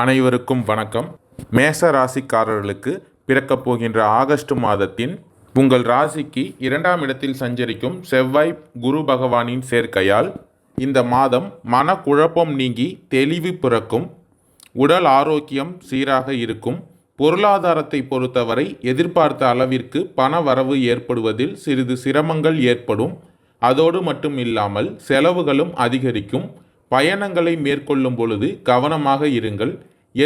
அனைவருக்கும் வணக்கம். மேச ராசிக்காரர்களுக்கு பிறக்கப் போகின்ற ஆகஸ்ட் மாதத்தின் உங்கள் ராசிக்கு இரண்டாம் இடத்தில் சஞ்சரிக்கும் செவ்வாய் குரு பகவானின் சேர்க்கையால் இந்த மாதம் மனக்குழப்பம் நீங்கி தெளிவு பிறக்கும் உடல் ஆரோக்கியம் சீராக இருக்கும் பொருளாதாரத்தை பொறுத்தவரை எதிர்பார்த்த அளவிற்கு பண வரவு ஏற்படுவதில் சிறிது சிரமங்கள் ஏற்படும். அதோடு மட்டும் இல்லாமல் செலவுகளும் அதிகரிக்கும். பயணங்களை மேற்கொள்ளும் பொழுது கவனமாக இருங்கள்.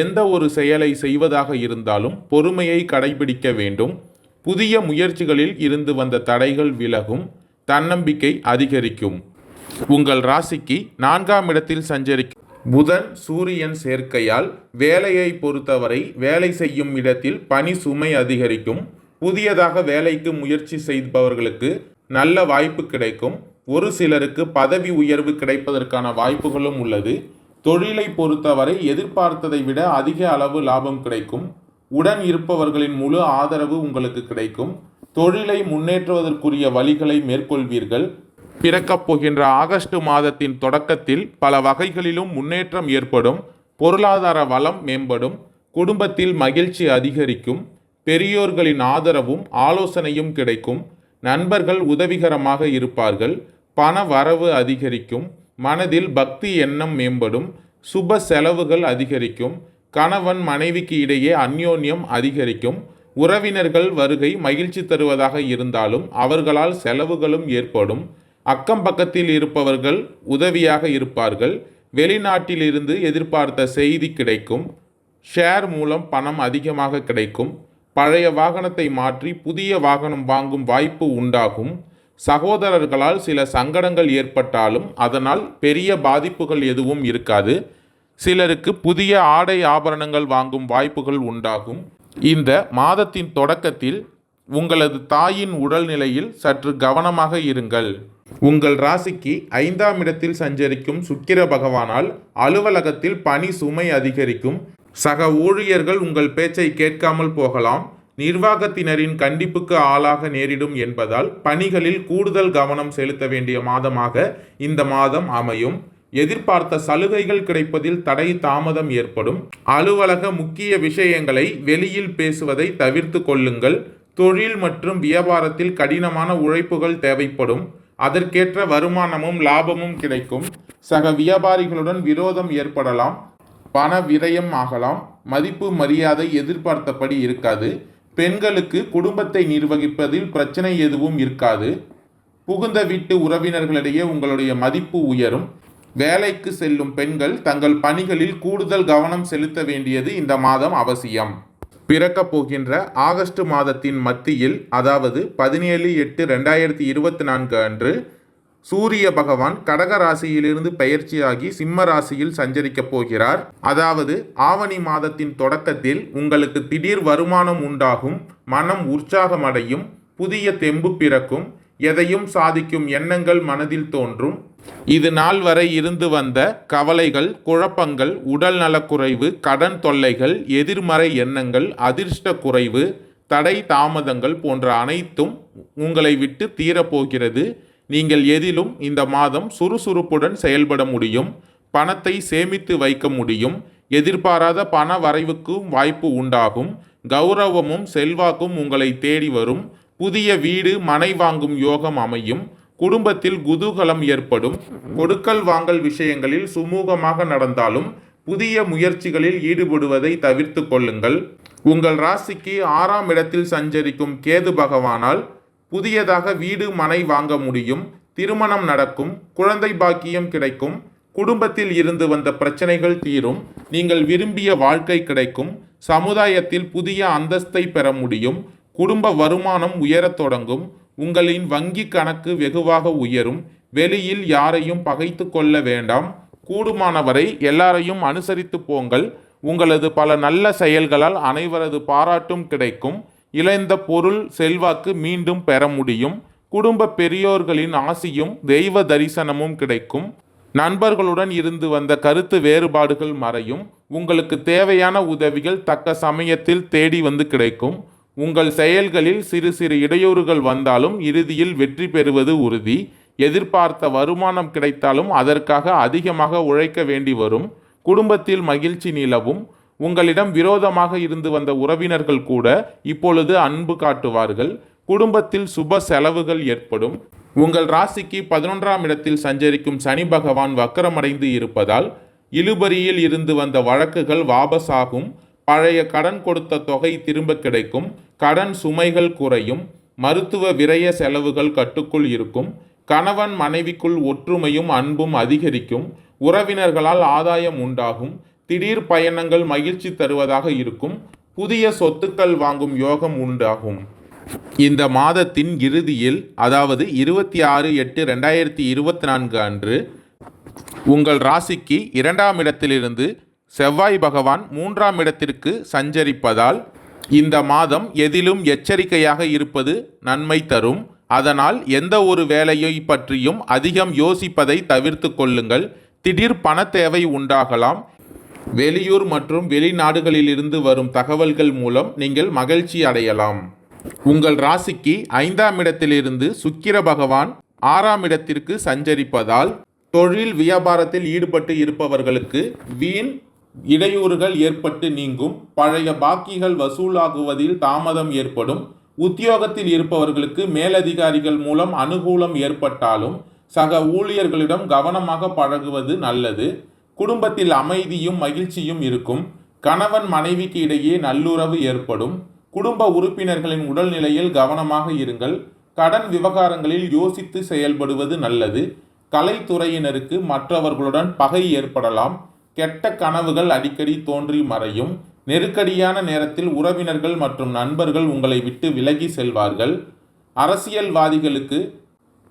எந்த ஒரு செயலை செய்வதாக இருந்தாலும் பொறுமையை கடைபிடிக்க வேண்டும். புதிய முயற்சிகளில் இருந்து வந்த தடைகள் விலகும். தன்னம்பிக்கை அதிகரிக்கும். உங்கள் ராசிக்கு நான்காம் இடத்தில் சஞ்சரிக்கும் புதன் சூரியன் சேர்க்கையால் வேலையை பொறுத்தவரை வேலை செய்யும் இடத்தில் பணி சுமை அதிகரிக்கும். புதியதாக வேலைக்கு முயற்சி செய்பவர்களுக்கு நல்ல வாய்ப்பு கிடைக்கும். ஒரு சிலருக்கு பதவி உயர்வு கிடைப்பதற்கான வாய்ப்புகளும் உள்ளது. தொழிலை பொறுத்தவரை எதிர்பார்த்ததை விட அதிக அளவு லாபம் கிடைக்கும். உடன் இருப்பவர்களின் முழு ஆதரவு உங்களுக்கு கிடைக்கும். தொழிலை முன்னேற்றுவதற்குரிய வழிகளை மேற்கொள்வீர்கள். பிறக்கப் போகின்ற ஆகஸ்ட் மாதத்தின் தொடக்கத்தில் பல வகைகளிலும் முன்னேற்றம் ஏற்படும். பொருளாதார வளம் மேம்படும். குடும்பத்தில் மகிழ்ச்சி அதிகரிக்கும். பெரியோர்களின் ஆதரவும் ஆலோசனையும் கிடைக்கும். நண்பர்கள் உதவிகரமாக இருப்பார்கள். பண வரவு அதிகரிக்கும் மனதில் பக்தி எண்ணம் மேம்படும் சுப செலவுகள் அதிகரிக்கும் கணவன் மனைவிக்கு இடையே அந்யோன்யம் அதிகரிக்கும் உறவினர்கள் வருகை மகிழ்ச்சி தருவதாக இருந்தாலும் அவர்களால் செலவுகளும் ஏற்படும். அக்கம் பக்கத்தில் இருப்பவர்கள் உதவியாக இருப்பார்கள். வெளிநாட்டிலிருந்து எதிர்பார்த்த செய்தி கிடைக்கும். ஷேர் மூலம் பணம் அதிகமாக கிடைக்கும். பழைய வாகனத்தை மாற்றி புதிய வாகனம் வாங்கும் வாய்ப்பு உண்டாகும். சகோதரர்களால் சில சங்கடங்கள் ஏற்பட்டாலும் அதனால் பெரிய பாதிப்புகள் எதுவும் இருக்காது. சிலருக்கு புதிய ஆடை ஆபரணங்கள் வாங்கும் வாய்ப்புகள் உண்டாகும். இந்த மாதத்தின் தொடக்கத்தில் உங்களது தாயின் உடல்நிலையில் சற்று கவனமாக இருங்கள். உங்கள் ராசிக்கு ஐந்தாம் இடத்தில் சஞ்சரிக்கும் சுக்கிர பகவானால் அலுவலகத்தில் பணி சுமை அதிகரிக்கும். சக ஊழியர்கள் உங்கள் பேச்சை கேட்காமல் போகலாம். நிர்வாகத்தினரின் கண்டிப்புக்கு ஆளாக நேரிடும் என்பதால் பணிகளில் கூடுதல் கவனம் செலுத்த வேண்டிய மாதமாக இந்த மாதம் அமையும். எதிர்பார்த்த சலுகைகள் கிடைப்பதில் தடை தாமதம் ஏற்படும். அலுவலக முக்கிய விஷயங்களை வெளியில் பேசுவதை தவிர்த்து கொள்ளுங்கள். தொழில் மற்றும் வியாபாரத்தில் கடினமான உழைப்புகள் தேவைப்படும். அதற்கேற்ற வருமானமும் லாபமும் கிடைக்கும். சக வியாபாரிகளுடன் விரோதம் ஏற்படலாம். பண விரயம் ஆகலாம். மதிப்பு மரியாதை எதிர்பார்த்தபடி இருக்காது. பெண்களுக்கு குடும்பத்தை நிர்வகிப்பதில் பிரச்சனை எதுவும் இருக்காது. புகுந்த வீட்டு உறவினர்களிடையே உங்களுடைய மதிப்பு உயரும். வேலைக்கு செல்லும் பெண்கள் தங்கள் பணிகளில் கூடுதல் கவனம் செலுத்த வேண்டியது இந்த மாதம் அவசியம். பிறக்கப் போகின்ற ஆகஸ்ட் மாதத்தின் மத்தியில் அதாவது பதினேழு எட்டு ரெண்டாயிரத்தி இருபத்தி நான்கு அன்று சூரிய பகவான் கடக ராசியிலிருந்து பெயர்ச்சியாகி சிம்ம ராசியில் சஞ்சரிக்கப் போகிறார். அதாவது ஆவணி மாதத்தின் தொடக்கத்தில் உங்களுக்கு திடீர் வருமானம் உண்டாகும் மனம் உற்சாகமடையும் புதிய தெம்பு பிறக்கும் எதையும் சாதிக்கும் எண்ணங்கள் மனதில் தோன்றும். இது நாள் வரை இருந்து வந்த கவலைகள் குழப்பங்கள் உடல் நலக்குறைவு கடன் தொல்லைகள் எதிர்மறை எண்ணங்கள் அதிர்ஷ்ட குறைவு தடை தாமதங்கள் போன்ற அனைத்தும் உங்களை விட்டு தீரப்போகிறது. நீங்கள் எதிலும் இந்த மாதம் சுறுசுறுப்புடன் செயல்பட முடியும் பணத்தை சேமித்து வைக்க முடியும் எதிர்பாராத பண வரைவுக்கும் வாய்ப்பு உண்டாகும் கௌரவமும் செல்வாக்கும் உங்களை தேடி வரும் புதிய வீடு மனை வாங்கும் யோகம் அமையும் குடும்பத்தில் குதூகலம் ஏற்படும் கொடுக்கல் வாங்கல் விஷயங்களில் சுமூகமாக நடந்தாலும் புதிய முயற்சிகளில் ஈடுபடுவதை தவிர்த்து கொள்ளுங்கள். உங்கள் ராசிக்கு ஆறாம் இடத்தில் சஞ்சரிக்கும் கேது பகவானால் புதியதாக வீடு மனை வாங்க முடியும் திருமணம் நடக்கும் குழந்தை பாக்கியம் கிடைக்கும் குடும்பத்தில் இருந்து வந்த பிரச்சனைகள் தீரும் நீங்கள் விரும்பிய வாழ்க்கை கிடைக்கும் சமுதாயத்தில் புதிய அந்தஸ்தை பெற முடியும் குடும்ப வருமானம் உயரத் தொடங்கும் உங்களின் வங்கி கணக்கு வெகுவாக உயரும் வெளியில் யாரையும் பகைத்து கொள்ள வேண்டாம் கூடுமானவரை எல்லாரையும் அனுசரித்து போங்கள் உங்களது பல நல்ல செயல்களால் அனைவரது பாராட்டும் கிடைக்கும் இழந்த பொருள் செல்வாக்கு மீண்டும் பெற முடியும். குடும்ப பெரியோர்களின் ஆசியும் தெய்வ தரிசனமும் கிடைக்கும். நண்பர்களுடன் இருந்து வந்த கருத்து வேறுபாடுகள் மறையும். உங்களுக்கு தேவையான உதவிகள் தக்க சமயத்தில் தேடி வந்து கிடைக்கும். உங்கள் செயல்களில் சிறு சிறு இடையூறுகள் வந்தாலும் இறுதியில் வெற்றி பெறுவது உறுதி. எதிர்பார்த்த வருமானம் கிடைத்தாலும் அதற்காக அதிகமாக உழைக்க வேண்டி வரும். குடும்பத்தில் மகிழ்ச்சி நிலவும். உங்களிடம் விரோதமாக இருந்து வந்த உறவினர்கள் கூட இப்பொழுது அன்பு காட்டுவார்கள். குடும்பத்தில் சுப செலவுகள் ஏற்படும். உங்கள் ராசிக்கு பதினொன்றாம் இடத்தில் சஞ்சரிக்கும் சனி பகவான் வக்கரமடைந்து இருப்பதால் இழுபறியில் இருந்து வந்த வழக்குகள் வாபஸாகும். பழைய கடன் கொடுத்த தொகை திரும்ப கிடைக்கும். கடன் சுமைகள் குறையும். மருத்துவ விரய செலவுகள் கட்டுக்குள் இருக்கும். கணவன் மனைவிக்குள் ஒற்றுமையும் அன்பும் அதிகரிக்கும். உறவினர்களால் ஆதாயம் உண்டாகும். திடீர் பயணங்கள் மகிழ்ச்சி தருவதாக இருக்கும். புதிய சொத்துக்கள் வாங்கும் யோகம் உண்டாகும். இந்த மாதத்தின் இறுதியில் அதாவது இருபத்தி ஆறு எட்டு ரெண்டாயிரத்தி இருபத்தி நான்கு அன்று உங்கள் ராசிக்கு இரண்டாம் இடத்திலிருந்து செவ்வாய் பகவான் மூன்றாம் இடத்திற்கு சஞ்சரிப்பதால் இந்த மாதம் எதிலும் எச்சரிக்கையாக இருப்பது நன்மை தரும். அதனால் எந்த ஒரு வேலையை பற்றியும் அதிகம் யோசிப்பதை தவிர்த்து கொள்ளுங்கள். திடீர் பண தேவை உண்டாகலாம். வெளியூர் மற்றும் வெளிநாடுகளிலிருந்து வரும் தகவல்கள் மூலம் நீங்கள் மகிழ்ச்சி அடையலாம். உங்கள் ராசிக்கு ஐந்தாம் இடத்திலிருந்து சுக்கிர பகவான் ஆறாம் இடத்திற்கு சஞ்சரிப்பதால் தொழில் வியாபாரத்தில் ஈடுபட்டு இருப்பவர்களுக்கு வீண் இடையூறுகள் ஏற்பட்டு நீங்கும். பழைய பாக்கிகள் வசூலாகுவதில் தாமதம் ஏற்படும். உத்தியோகத்தில் இருப்பவர்களுக்கு மேலதிகாரிகள் மூலம் அனுகூலம் ஏற்பட்டாலும் சக ஊழியர்களிடம் கவனமாக பழகுவது நல்லது. குடும்பத்தில் அமைதியும் மகிழ்ச்சியும் இருக்கும். கணவன் மனைவிக்கு இடையே நல்லுறவு ஏற்படும். குடும்ப உறுப்பினர்களின் உடல்நிலையில் கவனமாக இருங்கள். கடன் விவகாரங்களில் யோசித்து செயல்படுவது நல்லது. கலைத்துறையினருக்கு மற்றவர்களுடன் பகை ஏற்படலாம். கெட்ட கனவுகள் அடிக்கடி தோன்றி மறையும். நெருக்கடியான நேரத்தில் உறவினர்கள் மற்றும் நண்பர்கள் உங்களை விட்டு விலகி செல்வார்கள். அரசியல்வாதிகளுக்கு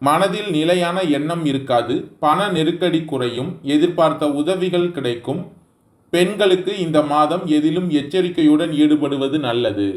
மனதில் நிலையான எண்ணம் இருக்காது பண நெருக்கடி குறையும் எதிர்பார்த்த உதவிகள் கிடைக்கும். பெண்களுக்கு இந்த மாதம் எதிலும் எச்சரிக்கையுடன் ஈடுபடுவது நல்லது.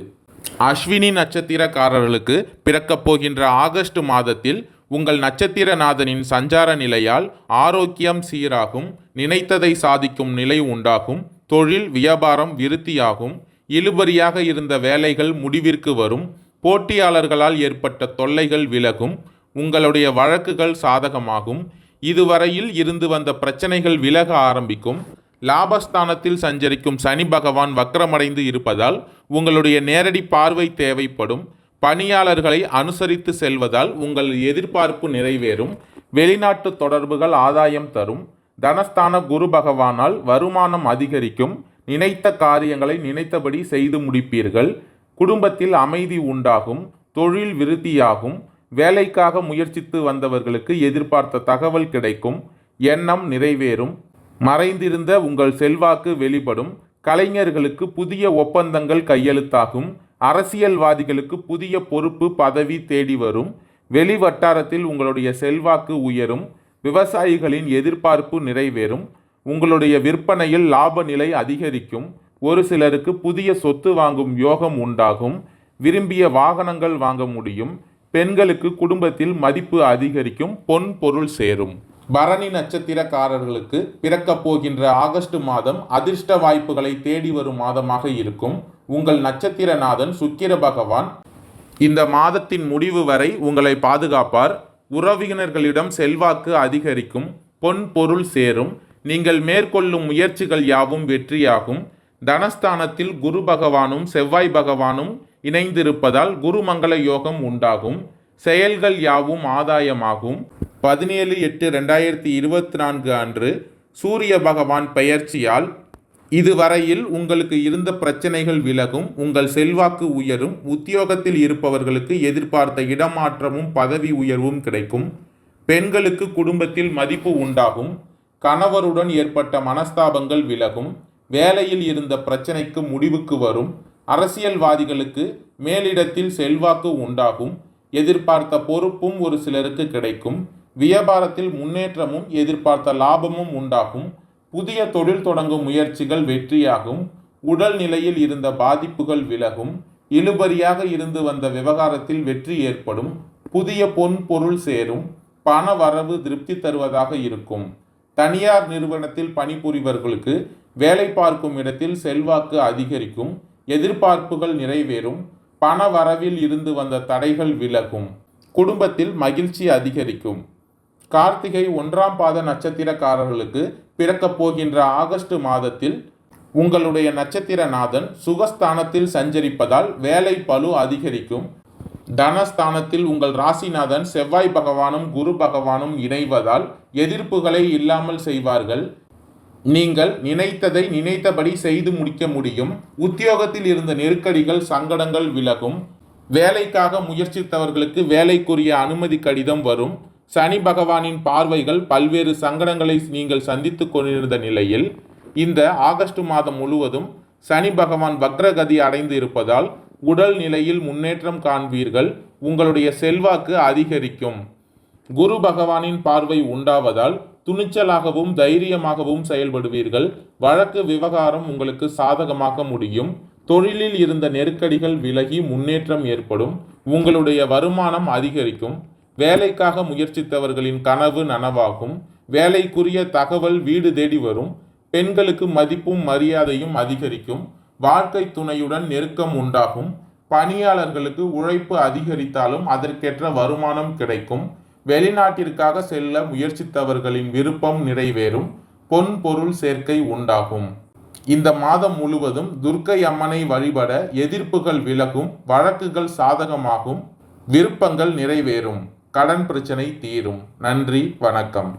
அஸ்வினி நட்சத்திரக்காரர்களுக்கு பிறக்கப் போகின்ற ஆகஸ்ட் மாதத்தில் உங்கள் நட்சத்திரநாதனின் சஞ்சார நிலையால் ஆரோக்கியம் சீராகும் நினைத்ததை சாதிக்கும் நிலை உண்டாகும் தொழில் வியாபாரம் விருத்தியாகும் இழுபறியாக இருந்த வேலைகள் முடிவிற்கு வரும் போட்டியாளர்களால் ஏற்பட்ட தொல்லைகள் விலகும் உங்களுடைய வழக்குகள் சாதகமாகும். இதுவரையில் இருந்து வந்த பிரச்சனைகள் விலக ஆரம்பிக்கும். லாபஸ்தானத்தில் சஞ்சரிக்கும் சனி பகவான் வக்கரமடைந்து இருப்பதால் உங்களுடைய நேரடி பார்வை தேவைப்படும். பணியாளர்களை அனுசரித்து செல்வதால் உங்கள் எதிர்பார்ப்பு நிறைவேறும். வெளிநாட்டு தொடர்புகள் ஆதாயம் தரும். தனஸ்தான குரு பகவானால் வருமானம் அதிகரிக்கும். நினைத்த காரியங்களை நினைத்தபடி செய்து முடிப்பீர்கள். குடும்பத்தில் அமைதி உண்டாகும். தொழில் விருத்தியாகும். வேலைக்காக முயற்சித்து வந்தவர்களுக்கு எதிர்பார்த்த தகவல் கிடைக்கும் எண்ணம் நிறைவேறும் மறைந்திருந்த உங்கள் செல்வாக்கு வெளிப்படும் கலைஞர்களுக்கு புதிய ஒப்பந்தங்கள் கையெழுத்தாகும் அரசியல்வாதிகளுக்கு புதிய பொறுப்பு பதவி தேடி வரும் வெளி வட்டாரத்தில் உங்களுடைய செல்வாக்கு உயரும் விவசாயிகளின் எதிர்பார்ப்பு நிறைவேறும் உங்களுடைய விற்பனையில் லாப நிலை அதிகரிக்கும் ஒரு சிலருக்கு புதிய சொத்து வாங்கும் யோகம் உண்டாகும் விரும்பிய வாகனங்கள் வாங்க முடியும் பெண்களுக்கு குடும்பத்தில் மதிப்பு அதிகரிக்கும் பொன் பொருள் சேரும். பரணி நட்சத்திரக்காரர்களுக்கு பிறக்கப் போகின்ற ஆகஸ்ட் மாதம் அதிர்ஷ்ட வாய்ப்புகளை தேடி வரும் மாதமாக இருக்கும். உங்கள் நட்சத்திரநாதன் சுக்கிர பகவான் இந்த மாதத்தின் முடிவு வரை உங்களை பாதுகாப்பார். உறவினர்களிடம் செல்வாக்கு அதிகரிக்கும் பொன் பொருள் சேரும். நீங்கள் மேற்கொள்ளும் முயற்சிகள் யாவும் வெற்றியாகும். தனஸ்தானத்தில் குரு பகவானும் செவ்வாய் பகவானும் இணைந்திருப்பதால் குருமங்கள யோகம் உண்டாகும். செயல்கள் யாவும் ஆதாயமாகும். பதினேழு எட்டு ரெண்டாயிரத்தி இருபத்தி நான்கு அன்று சூரிய பகவான் பெயர்ச்சியால் இதுவரையில் உங்களுக்கு இருந்த பிரச்சனைகள் விலகும் உங்கள் செல்வாக்கு உயரும் உத்தியோகத்தில் இருப்பவர்களுக்கு எதிர்பார்த்த இடமாற்றமும் பதவி உயர்வும் கிடைக்கும். பெண்களுக்கு குடும்பத்தில் மதிப்பு உண்டாகும். கணவருடன் ஏற்பட்ட மனஸ்தாபங்கள் விலகும். வேலையில் இருந்த பிரச்சனைக்கு முடிவுக்கு வரும். அரசியல்வாதிகளுக்கு மேலிடத்தில் செல்வாக்கு உண்டாகும் எதிர்பார்த்த பொறுப்பும் ஒரு சிலருக்கு கிடைக்கும் வியாபாரத்தில் முன்னேற்றமும் எதிர்பார்த்த லாபமும் உண்டாகும் புதிய தொழில் தொடங்கும் முயற்சிகள் வெற்றியாகும் உடல் நிலையில் இருந்த பாதிப்புகள் விலகும் இழுபறியாக இருந்து வந்த விவகாரத்தில் வெற்றி ஏற்படும் புதிய பொன் பொருள் சேரும் பண வரவு திருப்தி தருவதாக இருக்கும். தனியார் நிறுவனத்தில் பணிபுரிவர்களுக்கு வேலை பார்க்கும் இடத்தில் செல்வாக்கு அதிகரிக்கும் எதிர்பார்ப்புகள் நிறைவேறும் பண வரவில் இருந்து வந்த தடைகள் விலகும் குடும்பத்தில் மகிழ்ச்சி அதிகரிக்கும். கார்த்திகை ஒன்றாம் பாத நட்சத்திரக்காரர்களுக்கு பிறக்கப் போகின்ற ஆகஸ்ட் மாதத்தில் உங்களுடைய நட்சத்திரநாதன் சுகஸ்தானத்தில் சஞ்சரிப்பதால் வேலை பளு அதிகரிக்கும். தனஸ்தானத்தில் உங்கள் ராசிநாதன் செவ்வாய் பகவானும் குரு பகவானும் இணைவதால் எதிர்ப்புகளை இல்லாமல் செய்வார்கள். நீங்கள் நினைத்ததை நினைத்தபடி செய்து முடிக்க முடியும். உத்தியோகத்தில் இருந்த நெருக்கடிகள் சங்கடங்கள் விலகும். வேலைக்காக முயற்சித்தவர்களுக்கு வேலைக்குரிய அனுமதி கடிதம் வரும். சனி பகவானின் பார்வைகள் பல்வேறு சங்கடங்களை நீங்கள் சந்தித்துக் கொண்டிருந்த நிலையில் இந்த ஆகஸ்ட் மாதம் முழுவதும் சனி பகவான் வக்ரகதி அடைந்து இருப்பதால் உடல் நிலையில் முன்னேற்றம் காண்பீர்கள். உங்களுடைய செல்வாக்கு அதிகரிக்கும். குரு பகவானின் பார்வை உண்டாவதால் துணிச்சலாகவும் தைரியமாகவும் செயல்படுவீர்கள். வழக்கு விவகாரம் உங்களுக்கு சாதகமாக முடியும். தொழிலில் இருந்த நெருக்கடிகள் விலகி முன்னேற்றம் ஏற்படும். உங்களுடைய வருமானம் அதிகரிக்கும். வேலைக்காக முயற்சித்தவர்களின் கனவு நனவாகும். வேலைக்குரிய தகவல் வீடு தேடி வரும். பெண்களுக்கு மதிப்பும் மரியாதையும் அதிகரிக்கும். வாழ்க்கை துணையுடன் நெருக்கம் உண்டாகும். பணியாளர்களுக்கு உழைப்பு அதிகரித்தாலும் அதற்கேற்ற வருமானம் கிடைக்கும். வெளிநாட்டிற்காக செல்ல முயற்சித்தவர்களின் விருப்பம் நிறைவேறும் பொன் பொருள் சேர்க்கை உண்டாகும். இந்த மாதம் முழுவதும் துர்க்கை அம்மனை வழிபட எதிர்ப்புகள் விலகும் வழக்குகள் சாதகமாகும் விருப்பங்கள் நிறைவேறும். கடன் பிரச்சனை தீரும். நன்றி வணக்கம்.